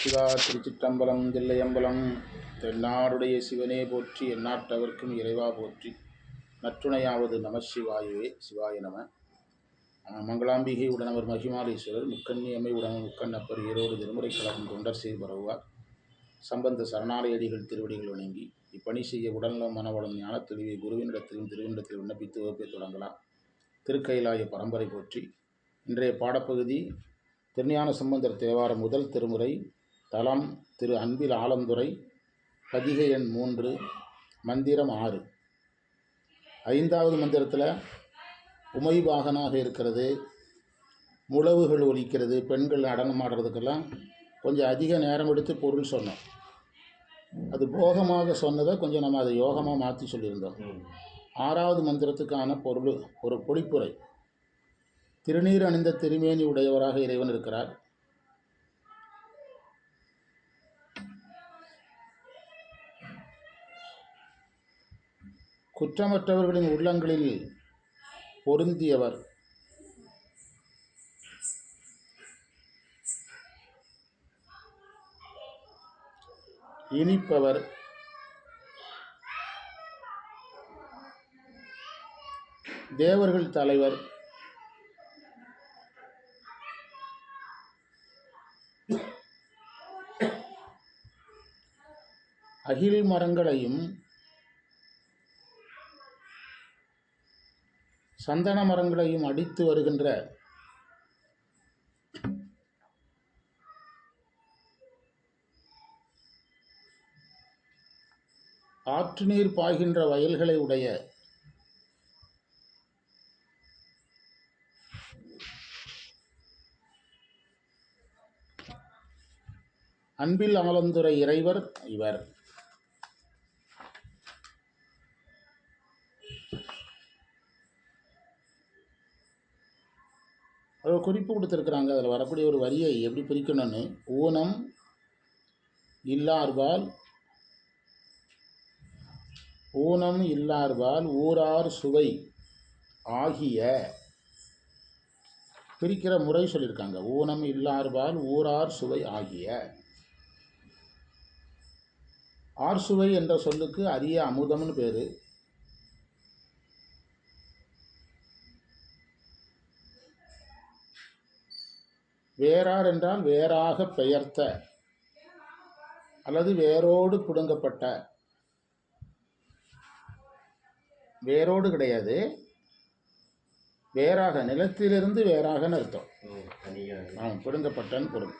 சிவா திருச்சிற்றம்பலம் தில்லையம்பலம் தென்னாடுடைய சிவனே போற்றி எந்நாட்டவர்க்கும் இறைவா போற்றி. நற்றுணையாவது நம சிவாயவே சிவாய நம. மங்களாம்பிகை உடனவர் மகிமாலீஸ்வரர் முக்கன்னியம்மை உடனவர் முக்கண்ணப்பர் ஈரோடு திருமுறை கழகம் தொண்டர் செய்து பரவுவார். சம்பந்த சரணாலயடிகள் திருவடிகள் வணங்கி இப்பணி செய்ய உடல்நலம் மனவளம் ஞான தெளிவை குருவினிடத்திலும் திருவினிடத்தில் விண்ணப்பித்து வகுப்பை தொடங்கலாம். திருக்கைலாய பரம்பரை போற்றி இன்றைய பாடப்பகுதி திருஞான சம்பந்தர் தேவாரம் முதல் திருமுறை தலம் திரு அன்பில் ஆலந்துரை பதிகை எண் மூன்று மந்திரம் ஆறு. ஐந்தாவது மந்திரத்தில் உமைபாகனாக இருக்கிறது முழவுகள் ஒலிக்கிறது பெண்கள் நடனம் ஆடுறதுக்கெல்லாம் கொஞ்சம் அதிக நேரம் எடுத்து பொருள் சொன்னோம். அது போகமாக சொன்னதை கொஞ்சம் நம்ம அதை யோகமாக மாற்றி சொல்லியிருந்தோம். ஆறாவது மந்திரத்துக்கான பொருள் ஒரு பொழிப்புரை திருநீர் அணிந்த திருமேனி உடையவராக இறைவன் இருக்கிறார். குற்றமற்றவர்களின் உள்ளங்களில் பொருந்தியவர். இனிப்பவர். தேவர்கள் தலைவர். அகில் மரங்களையும் சந்தன மரங்களையும் அடித்து வருகின்ற ஆற்று நீர் பாய்கின்ற வயல்களை உடைய அன்பில் ஆலந்துரை இறைவர் இவர். குறிப்பு கொடுத்துருக்குறாங்க. அதில் வரக்கூடிய ஒரு வரியை எப்படி பிரிக்கணும்னு? ஊனம் இல்லார்வால் ஊனம் இல்லார்வால் ஊரார் சுவை ஆகிய பிரிக்கிற முறை சொல்லியிருக்காங்க. ஊனம் இல்லார்வால் ஊரார் சுவை ஆகிய. ஆர் சுவை என்ற சொல்லுக்கு அரிய அமுதம்னு பேர். வேறார் என்றால் வேறாக பெயர்த்த அல்லது வேரோடு பிடுங்கப்பட்ட. வேரோடு கிடையாது. வேறாக நிலத்திலிருந்து வேறாகன்னு அர்த்தம். ஆமாம் பிடுங்கப்பட்டன்னு பொருள்.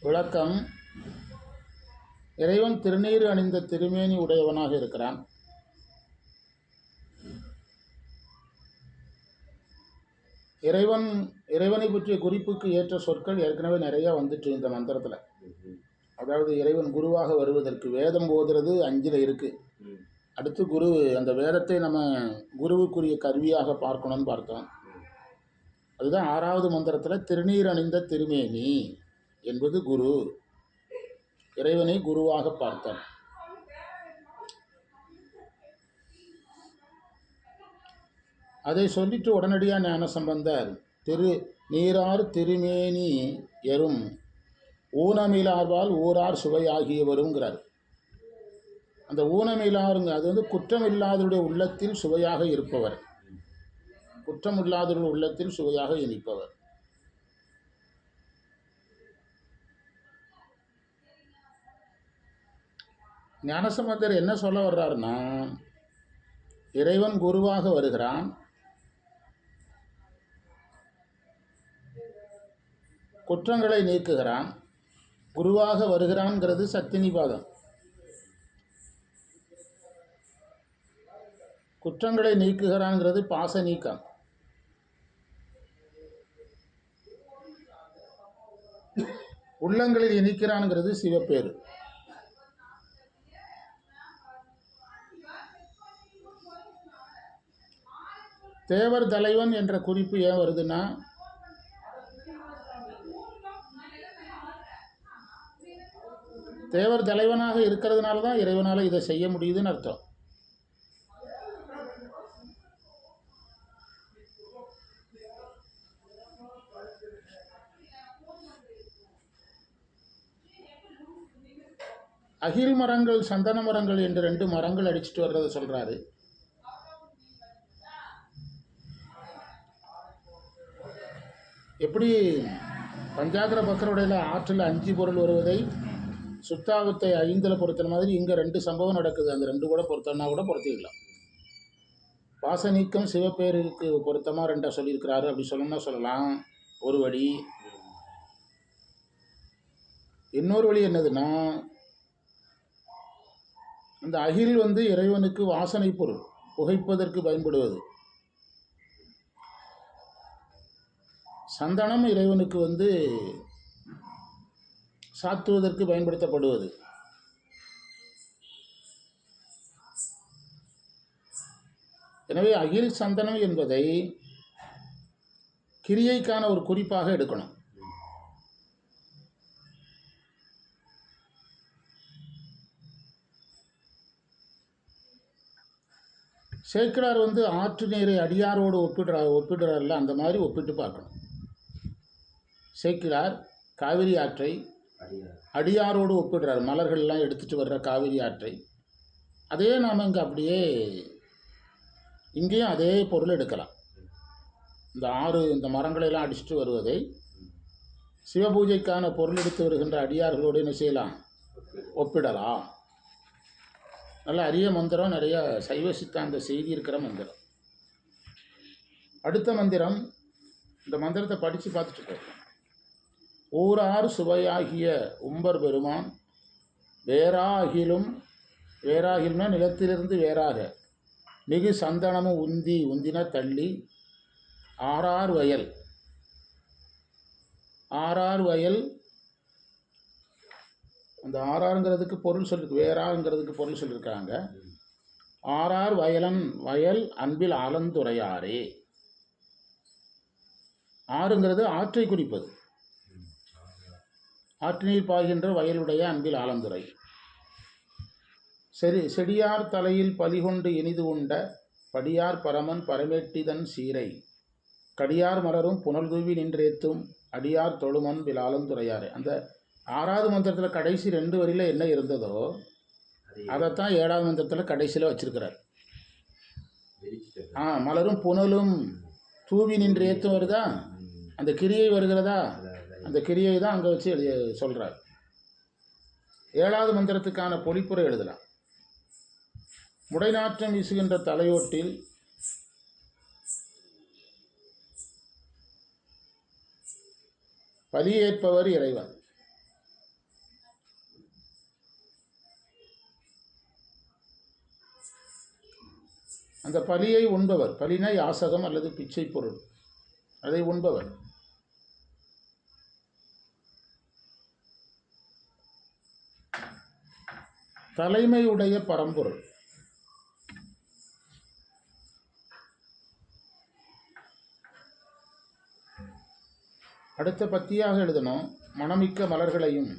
விளக்கம். இறைவன் திருநீர் அணிந்த திருமேனி உடையவனாக இருக்கிறான். இறைவன் இறைவனை பற்றிய குறிப்புக்கு ஏற்ற சொற்கள் ஏற்கனவே நிறையா வந்துட்டு இந்த மந்திரத்தில். அதாவது இறைவன் குருவாக வருவதற்கு வேதம் ஓதுறது அஞ்சில் இருக்குது அடுத்து குரு அந்த வேதத்தை நம்ம குருவுக்குரிய கருவியாக பார்க்கணும்னு பார்த்தோம். அதுதான் ஆறாவது மந்திரத்தில் திருநீர் அணிந்த திருமேனி என்பது குரு. இறைவனை குருவாக பார்த்தான் அதை சொல்லிட்டு உடனடியாக ஞானசம்பந்தர் திரு நீரார் திருமேனி எறும் ஊனமிலார்வால் ஊரார் சுவை ஆகியவருங்கிறார் அந்த ஊனமிலாருங்க அது வந்து குற்றமில்லாதவருடைய உள்ளத்தில் சுவையாக இருப்பவர். குற்றமில்லாதவருடைய உள்ளத்தில் சுவையாக இனிப்பவர். ஞானசம்பந்தர் என்ன சொல்ல வர்றாருன்னா இறைவன் குருவாக வருகிறான் குற்றங்களை நீக்குகிறான் குருவாக வருகிறான்ங்கிறது சத்தினிபாதம் குற்றங்களை நீக்குகிறான்ங்கிறது பாச நீக்கம். உள்ளங்களில் இனிக்கிறான்ங்கிறது சிவப்பேரு தேவர் தலைவன் என்ற குறிப்பு ஏன் வருதுன்னா தேவர் தலைவனாக இருக்கிறதுனால தான் இறைவனால் இதை செய்ய முடியுதுன்னு அர்த்தம். அகில் மரங்கள் சந்தன மரங்கள் என்று ரெண்டு மரங்கள் அடிச்சுட்டு வர்றதை சொல்கிறாரு எப்படி பஞ்சாகர பக்கருடைய ஆற்றில் அஞ்சு பொருள் வருவதை சுத்தாவத்தை ஐந்தில் பொறுத்தன மாதிரி இங்கே ரெண்டு சம்பவம் நடக்குது. அந்த ரெண்டு கூட பொருத்தம்னா கூட பொருத்திக்கலாம் வாசநீக்கம் சிவப்பேருக்கு பொருத்தமாக ரெண்டாக சொல்லியிருக்கிறாரு. அப்படி சொல்லணும்னா சொல்லலாம். ஒரு வழி. இன்னொரு வழி என்னதுன்னா இந்த அகில் வந்து இறைவனுக்கு வாசனை பொருள் புகைப்பதற்கு பயன்படுவது. சந்தனம் இறைவனுக்கு வந்து சாத்துவதற்கு பயன்படுத்தப்படுவது. எனவே அகில் சந்தனம் என்பதை கிரியைக்கான ஒரு குறிப்பாக எடுக்கணும். சேக்கிரார் வந்து ஆற்று நீரை அடியாரோடு ஒப்பிடுறா ஒப்பிடுறாருல அந்த மாதிரி ஒப்பிட்டு பார்க்கணும். சேக்கிரார் காவிரி ஆற்றை அடியாரோடு ஒப்பிடுறார். மலர்கள்லாம் எடுத்துகிட்டு வர்ற காவிரி ஆற்றை. அதே நாம் இங்கே அப்படியே இங்கேயும் அதே பொருள் எடுக்கலாம். இந்த ஆறு இந்த மரங்களெல்லாம் அடிச்சுட்டு வருவதை சிவபூஜைக்கான பொருள் எடுத்து வருகின்ற அடியார்களோடு என்ன செய்யலாம்? ஒப்பிடலாம். நல்ல அரிய மந்திரம் நிறைய சைவ சித்தாந்த செய்தி இருக்கிற மந்திரம். அடுத்த மந்திரம் இந்த மந்திரத்தை படித்து பார்த்துட்டு போகிறோம் ஊரார் சுவையாகிய உம்பர் பெருமான் வேறாகிலும் வேறாகிலும்னா நிலத்திலிருந்து வேறாக. மிகு சந்தனமும் உந்தி உந்தின தள்ளி ஆறார் வயல். ஆறார் வயல். அந்த ஆறாருங்கிறதுக்கு பொருள் சொல்லி வேறாங்கிறதுக்கு பொருள் சொல்லியிருக்காங்க ஆறார் வயலன் வயல் அன்பில் ஆலந்துரையாரே. ஆறுங்கிறது ஆற்றை குறிப்பது. ஆற்று பாய்கின்ற வயலுடைய அன்பில் ஆலந்துரை சரி செடியார் தலையில் பலிகொண்டு இனிது உண்ட படியார் பரமன் பரமேட்டிதன் சீரை. கடியார் மலரும் புனல் தூவி நின்றேத்தும் அடியார் தொழுமன் பிலாலந்துரையாரே அந்த ஆறாவது மந்திரத்தில் கடைசி ரெண்டு வரியில் என்ன இருந்ததோ அதைத்தான் ஏழாவது மந்திரத்தில் கடைசியில் வச்சிருக்கிறார். ஆ மலரும் புனலும் தூவி நின்று ஏற்றும் வருதா? அந்த கிரியை வருகிறதா? அந்த கிரியை தான் அங்கே வச்சு எழுதி சொல்கிறார் ஏழாவது மந்திரத்துக்கான பொழிப்புரை எழுதலாம். முடைநாற்றம் வீசுகின்ற தலையோட்டில் பதியேற்பவர் இறைவன். அந்த பலியை உண்பவர் பலினை யாசகம் அல்லது பிச்சை பொருள் அதை உண்பவர். தலைமையுடைய பரம்பொருள். அடுத்த பத்தியாக எழுதணும் மணமிக்க மலர்களையும்.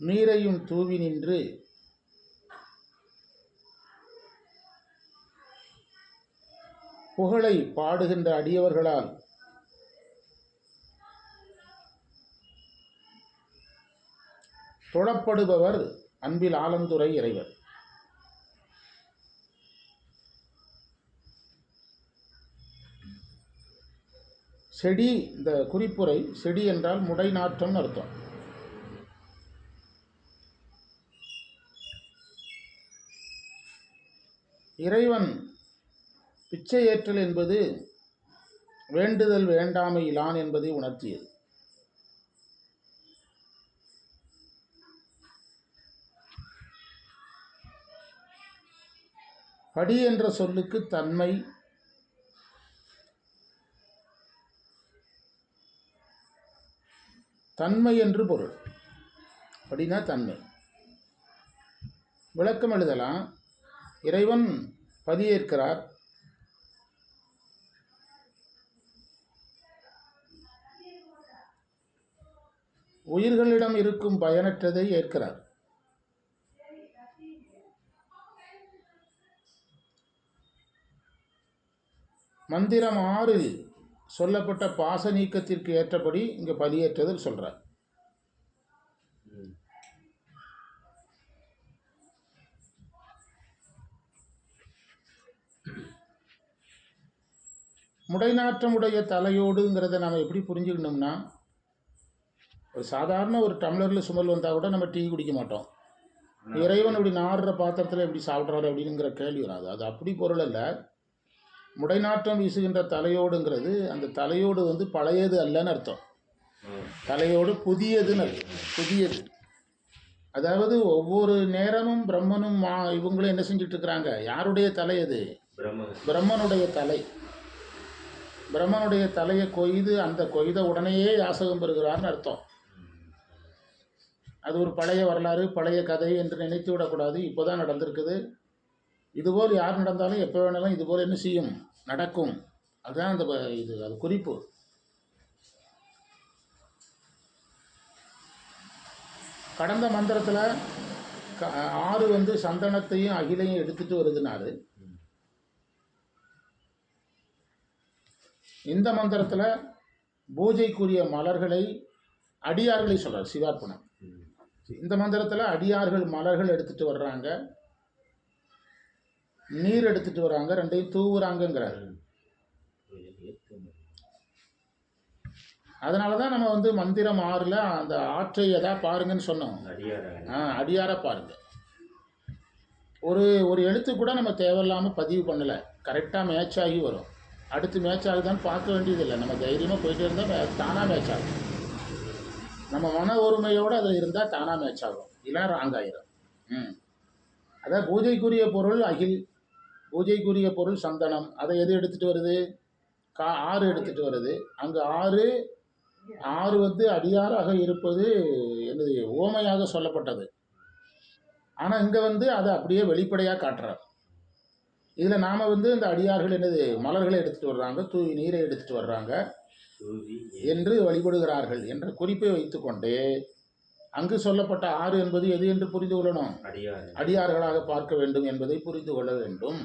நீரையும் தூவி நின்று புகழை பாடுகின்ற அடியவர்களால் தொழப்படுபவர் அன்பில் ஆலந்துரை இறைவர். செடி இந்த குறிப்புரை செடி என்றால் முடை நாற்றம்னு அர்த்தம். இறைவன் பிச்சை ஏற்றல் என்பது வேண்டுதல் வேண்டாமையிலான் என்பதை உணர்த்தியது. படி என்ற சொல்லுக்கு தன்மை தன்மை என்று பொருள். அப்படின்னா தன்மை. விளக்கம் எழுதலாம். இறைவன் பதியேற்கிறார். உயிர்களிடம் இருக்கும் பயனற்றதை ஏற்கிறார். மந்திரம் ஆறு சொல்லப்பட்ட பாச நீக்கத்திற்கு ஏற்றபடி இங்கே பலியேற்றதில் சொல்கிறார் முடைநாற்றமுடைய தலையோடுங்கிறத நம்ம எப்படி புரிஞ்சுக்கணும்னா ஒரு சாதாரண ஒரு டம்ளரில் சுமல் வந்தால் கூட நம்ம டீ குடிக்க மாட்டோம். இறைவன் இப்படி நாடுற பாத்திரத்தில் எப்படி சாப்பிட்றாரு அப்படிங்கிற கேள்வி வராது. அது அப்படி பொருள் இல்லை முடைநாற்றம் வீசுகின்ற தலையோடுங்கிறது அந்த தலையோடு வந்து பழையது அல்லன்னு அர்த்தம். தலையோடு புதியதுன்னு அர்த்தம். புதியது. அதாவது ஒவ்வொரு நேரமும் பிரம்மனும் மா இவங்களும் என்ன செஞ்சுட்டு இருக்கிறாங்க யாருடைய தலை அது? பிரம்ம பிரம்மனுடைய தலை. பிரம்மனுடைய தலையை கொய்து அந்த கொய்த உடனேயே யாசகம் பெறுகிறார்னு அர்த்தம். அது ஒரு பழைய வரலாறு பழைய கதை என்று நினைத்து விடக்கூடாது. இப்போ தான் நடந்திருக்குது. இதுபோல் யார் நடந்தாலும் எப்போ வேணாலும் இதுபோல் என்ன செய்யும்? நடக்கும். அதுதான் அந்த இது அது குறிப்பு. கடந்த மந்திரத்தில் ஆறு வந்து சந்தனத்தையும் அகிலையும் எடுத்துட்டு வருதுனாரு. இந்த மந்திரத்தில் பூஜைக்குரிய மலர்களை அடியார்களை சொல்றார் சிவார்ப்பணம். இந்த மந்திரத்தில் அடியார்கள் மலர்கள் எடுத்துட்டு வர்றாங்க. நீர் எடுத்துட்டு வர்றாங்க ரெண்டையும் தூவுறாங்கங்கிறார். அதனால தான் நம்ம வந்து மந்திரம் ஆறில் அந்த ஆற்றை எதா பாருங்கன்னு சொன்னோம். ஆ அடியார பாருங்க. ஒரு ஒரு எழுத்து கூட நம்ம தேவையில்லாமல் பதிவு பண்ணலை. கரெக்டாக மேட்ச் ஆகி வரும். அடுத்து மேட்ச் ஆகுதான்னு பார்க்க வேண்டியதில்லை. நம்ம தைரியமாக போயிட்டே இருந்தால் தானாக மேட்ச் ஆகும். நம்ம மன ஒருமையோடு அதில் இருந்தால் தானாக மேட்ச் ஆகும். இல்லைன்னா ராங் ஆயிரும். ம். அதான் பூஜைக்குரிய பொருள் அகில். பூஜைக்குரிய பொருள் சந்தனம். அதை எது எடுத்துகிட்டு வருது? கா ஆறு எடுத்துகிட்டு வருது. அங்கே ஆறு ஆறு வந்து அடியாராக இருப்பது என்னது? ஓமையாக சொல்லப்பட்டது. ஆனால் இங்கே வந்து அதை அப்படியே வெளிப்படையாக காட்டுறார். இதில் நாம் வந்து இந்த அடியார்கள் என்னது? மலர்களை எடுத்துகிட்டு வர்றாங்க. தூவி நீரை எடுத்துகிட்டு வர்றாங்க. என்று வழிபடுகிறார்கள் என்ற குறிப்பை வைத்துக்கொண்டு அங்கு சொல்லப்பட்ட ஆறு என்பது எது என்று புரிந்து கொள்ளணும்? அடியார் அடியார்களாக பார்க்க வேண்டும் என்பதை புரிந்து கொள்ள வேண்டும்.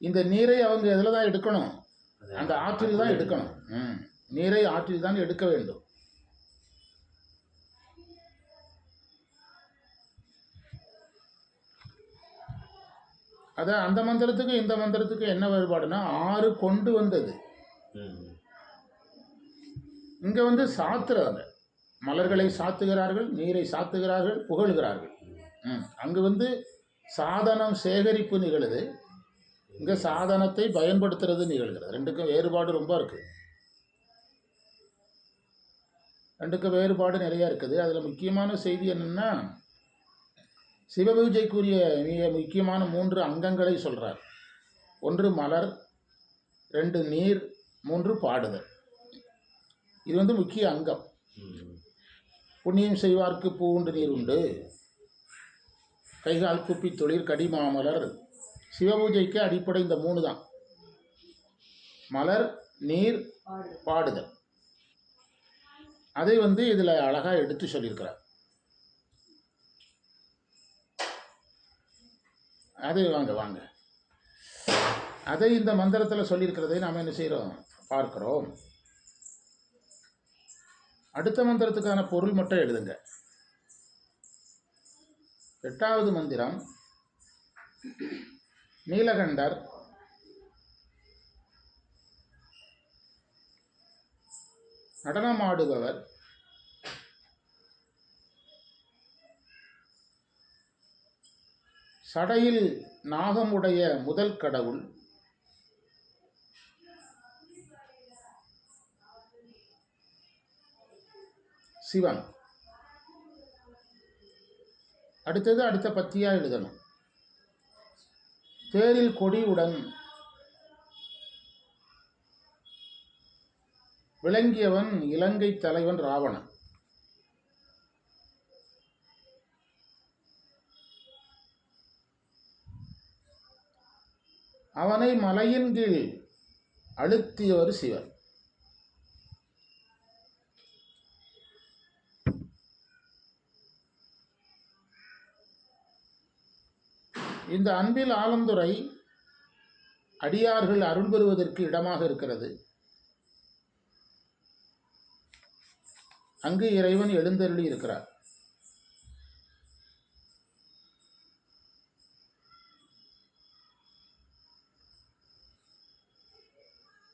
இந்த நீரை அவங்க எதில் தான் எடுக்கணும்? அந்த ஆற்றில் தான் எடுக்கணும். ம். நீரை ஆற்றில் தான் எடுக்க வேண்டும். அதான் அந்த மந்திரத்துக்கு இந்த மந்திரத்துக்கு என்ன வேறுபாடுனா ஆறு கொண்டு வந்தது. இங்கே வந்து சாத்துறாங்க மலர்களை சாத்துகிறார்கள் நீரை சாத்துகிறார்கள் புகழ்கிறார்கள். ம். அங்கு வந்து சாதனம் சேகரிப்பு நிகழுது. இங்கே சாதனத்தை பயன்படுத்துறது நிகழ்கிறது. ரெண்டுக்கும் வேறுபாடு ரொம்ப இருக்குது ரெண்டுக்கும் வேறுபாடு நிறையா இருக்குது. அதில் முக்கியமான செய்தி என்னென்னா சிவபூஜைக்குரிய மிக முக்கியமான மூன்று அங்கங்களை சொல்கிறார் ஒன்று மலர் ரெண்டு நீர் மூன்று பாடுதல். இது வந்து முக்கிய அங்கம். புண்ணியம் செய்வார்க்கு பூண்டு நீர் உண்டு. கைகால் குப்பி தொழில் கடிமாமலர் சிவபூஜைக்கு அடிப்படை இந்த மூணு தான் மலர் நீர் பாடுதல். அதை வந்து இதில் அழகாக எடுத்து சொல்லியிருக்கிறார். அதை வாங்க வாங்க. அதை இந்த மந்திரத்தில் சொல்லியிருக்கிறதை நாம் என்ன செய்கிறோம் பார்க்குறோம். அடுத்த மந்திரத்துக்கான பொருள் மட்டும் எழுதுங்க. எட்டாவது மந்திரம். நீலகண்டர். நடனமாடுபவர். சடையில் நாகமுடைய முதல் கடவுள். சிவன். அடுத்தது அடுத்த பத்தியா எழுதணும். தேரில் கொடியுடன் விளங்கியவன் இலங்கை தலைவன் ராவணன். அவனை மலையின் கீழ் அழுத்தியவர் சிவன். இந்த அன்பில் ஆலந்துறை அடியார்கள் அருள் பெறுவதற்கு இடமாக இருக்கிறது. அங்கு இறைவன் எழுந்தருளி இருக்கிறார்.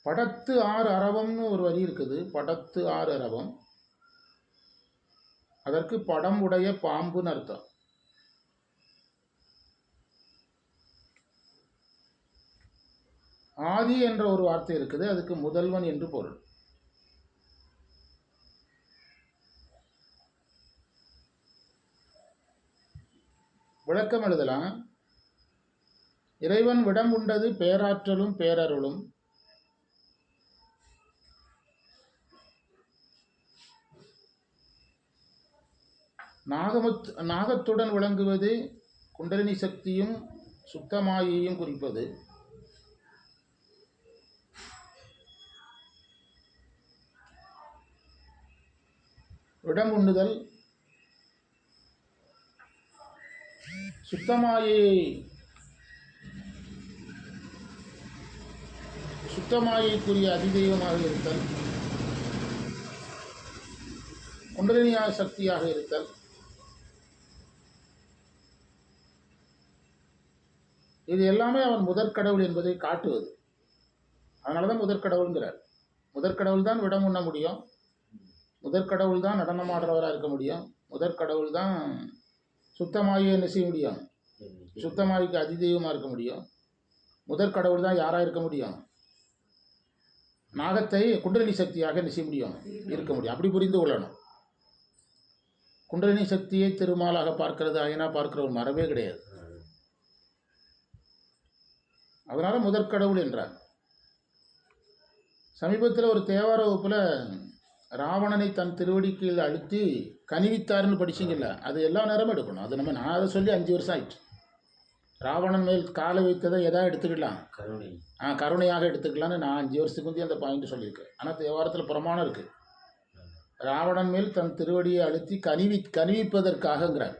படத்து ஆறு அரவம்னு ஒரு வரி இருக்குது. படத்து ஆறு அரவம். அதற்கு படம் உடைய பாம்புன்னு அர்த்தம். ஆதி என்ற ஒரு வார்த்தை இருக்குது அதுக்கு முதல்வன் என்று பொருள். விளக்கம் எழுதலாம். இறைவன் விடம் உண்டது பேராற்றலும் பேரருளும். நாகமுத் நாகத்துடன் விளங்குவது குண்டலினி சக்தியும் சுத்தமாயையும் குறிப்பது. விடம் உண்ணுதல் சுத்தமாயை சுத்தமாயைக்குரிய அதிதெய்வமாக இருத்தல் குண்டலினியா சக்தியாக இருத்தல் இது எல்லாமே அவன் முதற்கடவுள் என்பதை காட்டுவது. அதனால தான் முதற்கடவுள்ங்கிறார். முதற்கடவுள் தான் விடம் உண்ண முடியும். முதற்கடவுள் தான் நடனமாடுறவராக இருக்க முடியும். முதற்கடவுள் தான் சுத்தமாகி என்ன செய்ய முடியும். சுத்தமாய்க்கு அதிதெய்வமாக இருக்க முடியும். முதற்கடவுள் தான் யாராக இருக்க முடியும்? நாகத்தை குண்டலினி சக்தியாக என்ன செய்ய முடியும். இருக்க முடியும். அப்படி புரிந்து கொள்ளணும். குண்டலினி சக்தியை திருமாலாக பார்க்கிறது ஐயனா பார்க்கிற ஒரு மரபே கிடையாது. அதனால் முதற்கடவுள் என்றார். சமீபத்தில் ஒரு தேவார வகுப்பில் ராவணனை தன் திருவடி கீழ் அழுத்தி கனிவித்தாருன்னு படிச்சிங்கல்ல அது எல்லா நேரமும் எடுக்கணும். அது நம்ம நான் அதை சொல்லி அஞ்சு வருஷம் ஆயிடுச்சு ராவணன் மேல் காலை வைத்ததை எதா எடுத்துக்கலாம். கருணை. ஆ கருணையாக எடுத்துக்கலான்னு நான் அஞ்சு வருஷத்துக்கு முந்தைய அந்த பாயிண்ட் சொல்லியிருக்கேன். ஆனால் தேவாரத்தில் பிரமாணம் இருக்குது ராவணன் மேல் தன் திருவடியை அழுத்தி கனிவி கனிவிப்பதற்காகங்கிறார்.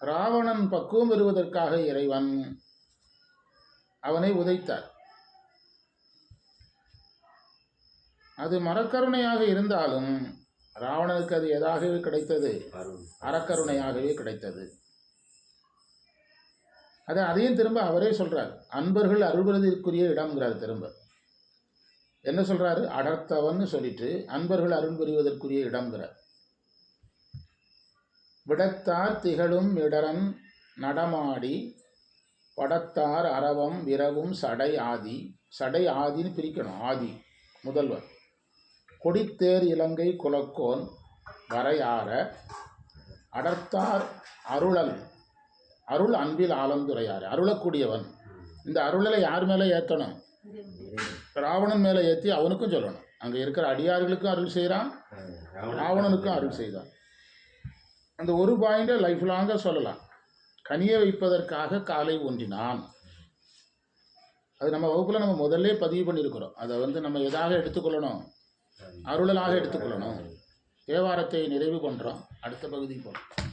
ராவணன் பக்குவம் பெறுவதற்காக இறைவன் அவனை உதைத்தார். அது மரக்கருணையாக இருந்தாலும் ராவணனுக்கு அது எதாகவே கிடைத்தது? அறக்கருணையாகவே கிடைத்தது. அது அதையும் திரும்ப அவரே சொல்றார். அன்பர்கள் அருள்வதற்குரிய இடம்ங்கிறார் திரும்ப. என்ன சொல்றாரு? அடர்த்தவன்னு சொல்லிட்டு அன்பர்கள் அருள் புரிவதற்குரிய இடம்ங்கிறார். விடத்தார் திகழும் இடரன் நடமாடி படத்தார் அரவம் விரவும் சடை ஆதி. சடை ஆதின்னு பிரிக்கணும். ஆதி முதல்வர். கொடித்தேர் இலங்கை குலக்கோன் வரையார அடர்த்தார் அருளல் அருள் அன்பில் ஆலந்துரையார் அருளக்கூடியவன். இந்த அருளலை யார் மேலே ஏற்றணும்? ராவணன் மேலே ஏற்றி அவனுக்கும் சொல்லணும். அங்கே இருக்கிற அடியார்களுக்கும் அருள் செய்கிறான் ராவணனுக்கும் அருள் செய்தான் அந்த ஒரு பாயிண்டை லைஃப் லாங்காக சொல்லலாம். கனிய வைப்பதற்காக காலை ஊன்றினான். அது நம்ம வகுப்பில் நம்ம முதல்ல பதிவு பண்ணியிருக்கிறோம். அதை வந்து நம்ம எதாக எடுத்துக்கொள்ளணும்? அருளலாக எடுத்துக்கொள்ளணும். தேவாரத்தை நிறைவு பண்ணுறோம் அடுத்த பகுதி போகிறோம்